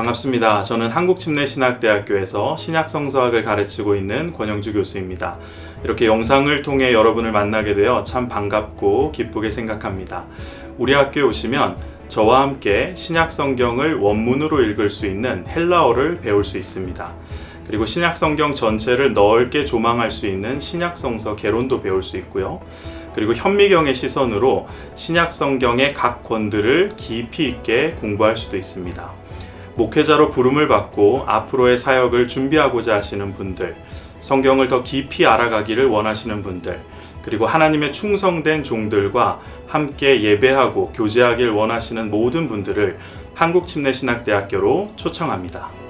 반갑습니다. 저는 한국침례신학대학교에서 신약성서학을 가르치고 있는 권영주 교수입니다. 이렇게 영상을 통해 여러분을 만나게 되어 참 반갑고 기쁘게 생각합니다. 우리 학교에 오시면 저와 함께 신약성경을 원문으로 읽을 수 있는 헬라어를 배울 수 있습니다. 그리고 신약성경 전체를 넓게 조망할 수 있는 신약성서 개론도 배울 수 있고요. 그리고 현미경의 시선으로 신약성경의 각 권들을 깊이 있게 공부할 수도 있습니다. 목회자로 부름을 받고 앞으로의 사역을 준비하고자 하시는 분들, 성경을 더 깊이 알아가기를 원하시는 분들, 그리고 하나님의 충성된 종들과 함께 예배하고 교제하길 원하시는 모든 분들을 한국침례신학대학교로 초청합니다.